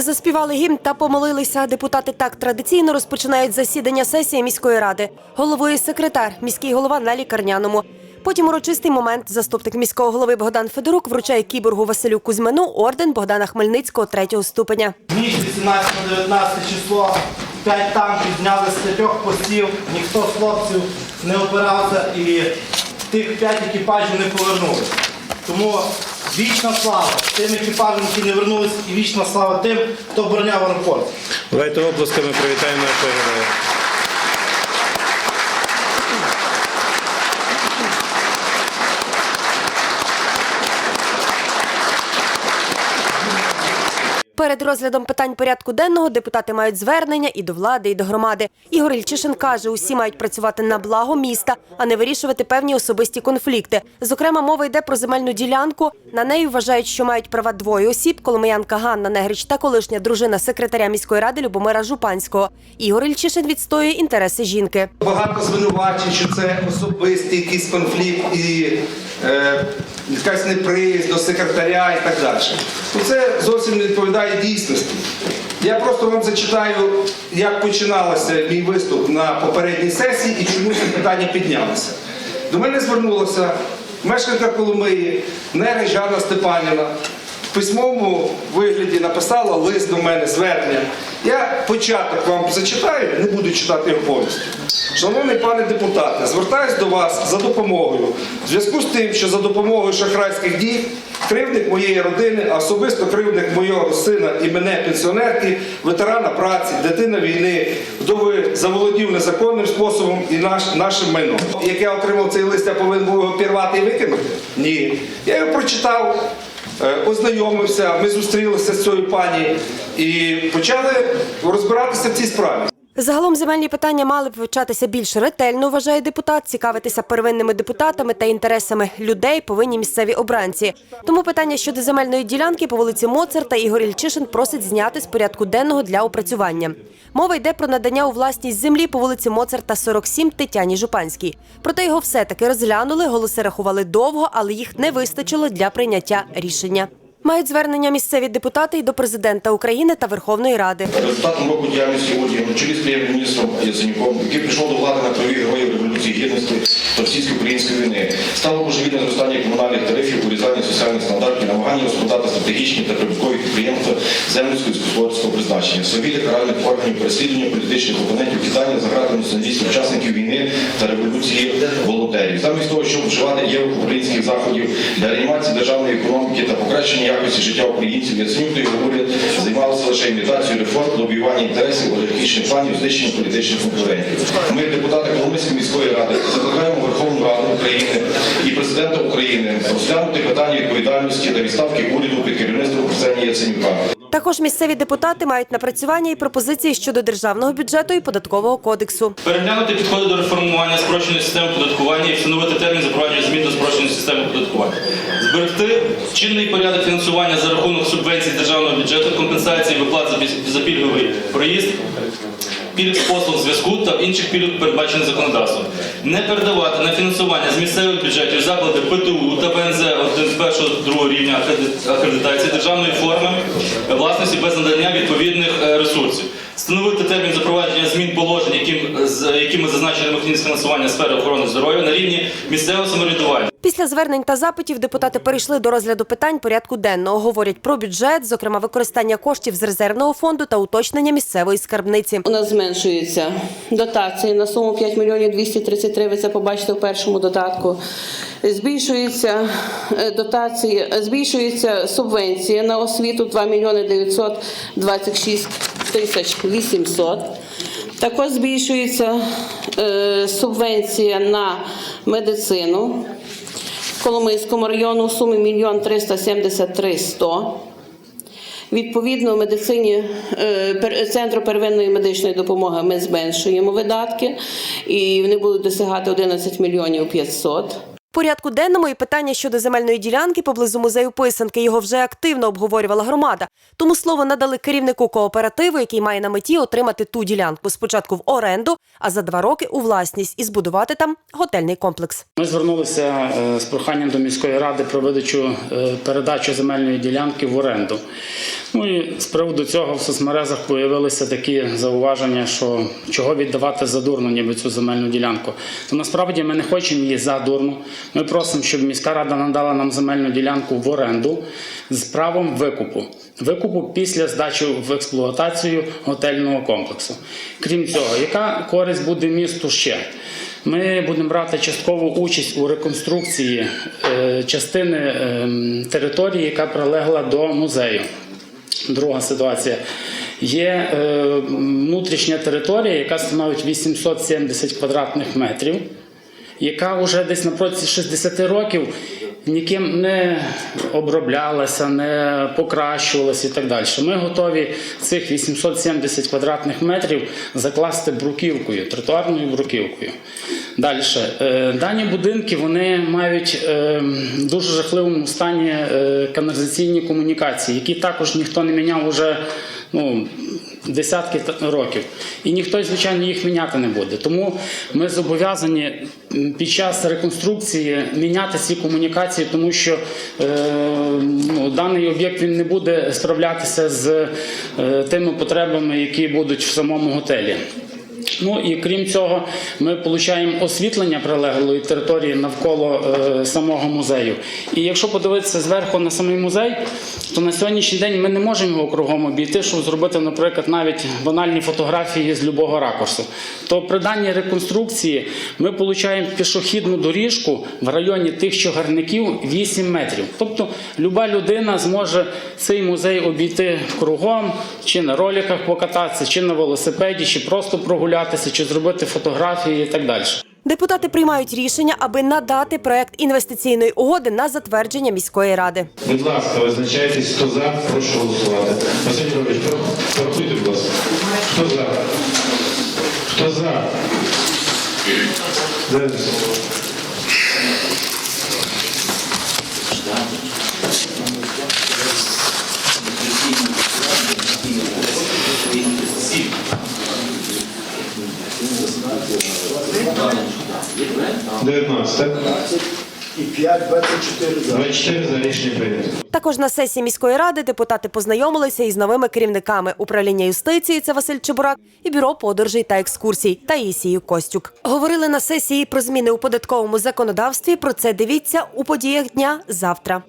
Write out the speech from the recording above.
Заспівали гімн та помолилися. Депутати так традиційно розпочинають засідання сесії міської ради. Головує секретар, міський голова на лікарняному. Потім урочистий момент. Заступник міського голови Богдан Федорук вручає кіборгу Василю Кузьмину орден Богдана Хмельницького третього ступеня. Ніч 18-19 число. П'ять танків зняли з п'ятьох постів, ніхто з хлопців не опирався і тих п'ять екіпажів не повернули. Тому вічна слава тим які не вернулись, і вічна слава тим, хто обороняв аеропорт. Давайте оплесками привітаємо нашого героя. Перед розглядом питань порядку денного депутати мають звернення і до влади, і до громади. Ігор Ільчишин каже, усі мають працювати на благо міста, а не вирішувати певні особисті конфлікти. Зокрема, мова йде про земельну ділянку. На неї вважають, що мають права двоє осіб: коломиянка Ганна Негрич та колишня дружина секретаря міської ради Любомира Жупанського. Ігор Ільчишин відстоює інтереси жінки. Багато звинувачень, що це особистий якийсь конфлікт і е, якась неприязнь до секретаря і так далі. Ну, Це зовсім не відповідає дійсності. Я просто вам зачитаю, як починалося мій виступ на попередній сесії і чому це питання піднялося. До мене звернулася мешканка Коломиї Нега Жанна Степанівна. В письмовому вигляді написала лист до мене звернення. Я початок вам зачитаю, не буду читати його повністю. Шановний пане депутате, звертаюсь до вас за допомогою. В зв'язку з тим, що за допомогою шахрайських дій кривдник моєї родини, а особисто кривдник моєго сина і мене, пенсіонерки, ветерана праці, дитина війни, вдови заволодів незаконним способом і наш, нашим майном. Як я отримав цей лист, я повинен був його пірвати і викинути? Ні. Я його прочитав. Е, Ознайомився, ми зустрілися з цією пані і почали розбиратися в цій справі. Загалом земельні питання мали б вивчатися більш ретельно, вважає депутат, цікавитися первинними депутатами та інтересами людей повинні місцеві обранці. Тому питання щодо земельної ділянки по вулиці Моцарта Ігор Ільчишин просить зняти з порядку денного для опрацювання. Мова йде про надання у власність землі по вулиці Моцарта 47 Тетяні Жупанській. Проте його все-таки розглянули, голоси рахували довго, але їх не вистачило для прийняття рішення. Мають звернення місцеві депутати і до президента України та Верховної Ради. Результатом року діяльності сьогодні на прем'єр-міністром Яценюком, який прийшов до влади на крові героїв Революції Гідності та російсько-української війни, стало можливе зростання комунальних тарифів, урізання соціальних стандартів, намагання розпродати стратегічні та прибуткові підприємства земницького і сільськогосподарського призначення, свавілля каральних органів, переслідування політичних опонентів, кидання за грати націоналістів, учасників війни та революції волонтерів. Замість того, щоб вживати євроукраїнських заходів для реанімації державної економіки та покращення якості життя українців, Яценюк та його уряд займалися лише імітацією реформ, лобіювання інтересів, олігархічних планів, знищення політичних конкурентів. Ми, депутати Коломийської міської ради, закликаємо Верховну Раду України і президента України розглянути питання відповідальності та відставки уряду під керівництвом Арсенія Яценюка. Також місцеві депутати мають напрацювання і пропозиції щодо державного бюджету і податкового кодексу. Переглянути підходи до реформування спрощеної системи податкування і встановити термін запровадження змін до спрощеної системи податкування. Зберегти чинний порядок фінансування за рахунок субвенцій державного бюджету, компенсації виплат за пільговий проїзд, пільг послуг зв'язку та інших пільг, передбачених законодавством. Не передавати на фінансування з місцевих бюджетів заклади ПТУ та ВНЗ першого другого рівня акредитації державної форми власності без надання відповідних е, ресурсів. Встановити термін запровадження змін положень, яким, з якими зазначений механізм фінансування сфери охорони здоров'я на рівні місцевого самоврядування. Після звернень та запитів депутати перейшли до розгляду питань порядку денного. Говорять про бюджет, зокрема використання коштів з резервного фонду та уточнення місцевої скарбниці. У нас зменшуються дотації на суму 5 мільйонів 233, ви це побачите в першому додатку. Збільшується е, дотації, е, збільшується субвенція на освіту 2 мільйони 926 тисяч 800. Також збільшується е, субвенція на медицину в Коломийському району в сумі 1 373 100. Відповідно, в медицині е, центру первинної медичної допомоги ми зменшуємо видатки, і вони будуть досягати 11 мільйонів 500. Порядку денному і питання щодо земельної ділянки поблизу музею писанки його вже активно обговорювала громада. Тому слово надали керівнику кооперативу, який має на меті отримати ту ділянку спочатку в оренду, а за два роки у власність і збудувати там готельний комплекс. Ми звернулися е, з проханням до міської ради про видачу е, передачу земельної ділянки в оренду. Ну і з приводу цього в соцмережах появилися такі зауваження, що чого віддавати задурно, ніби цю земельну ділянку. То насправді ми не хочемо її задурно. Ми просимо, щоб міська рада надала нам земельну ділянку в оренду з правом викупу. Викупу після здачі в експлуатацію готельного комплексу. Крім цього, яка користь буде місту ще? Ми будемо брати часткову участь у реконструкції е, частини е, території, яка прилегла до музею. Друга ситуація. Є е, внутрішня територія, яка становить 870 квадратних метрів, яка вже десь на протязі 60 років ніким не оброблялася, не покращувалася і так далі. Ми готові цих 870 квадратних метрів закласти бруківкою, тротуарною бруківкою. Далі. Е, Дані будинки вони мають е, в дуже жахливому стані е, каналізаційні комунікації, які також ніхто не міняв уже ну, десятки років. І ніхто, звичайно, їх міняти не буде. Тому ми зобов'язані під час реконструкції міняти ці комунікації, тому що е, ну, даний об'єкт він не буде справлятися з е, тими потребами, які будуть в самому готелі. Ну і крім цього, ми отримуємо освітлення прилеглої території навколо е, самого музею. І якщо подивитися зверху на самий музей, то на сьогоднішній день ми не можемо його кругом обійти, щоб зробити, наприклад, навіть банальні фотографії з любого ракурсу. То при даній реконструкції ми отримуємо пішохідну доріжку в районі тих чагарників 8 метрів. Тобто люба людина зможе цей музей обійти кругом, чи на роликах покататися, чи на велосипеді, чи просто прогулятися, чи зробити фотографії і так далі. Депутати приймають рішення, аби надати проект інвестиційної угоди на затвердження міської ради. Будь ласка, визначайтесь, хто за, прошу голосувати. Василь Петрович, порахуйте, будь ласка. Хто за? Хто за? Денис. Дев'ятнадцять, так? і 5, 24 за. 24 за рішення прийнято. Також на сесії міської ради депутати познайомилися із новими керівниками управління юстиції. Це Василь Чебурак і бюро подорожей та екскурсій Таїсією Костюк. Говорили на сесії про зміни у податковому законодавстві. Про це дивіться у подіях дня завтра.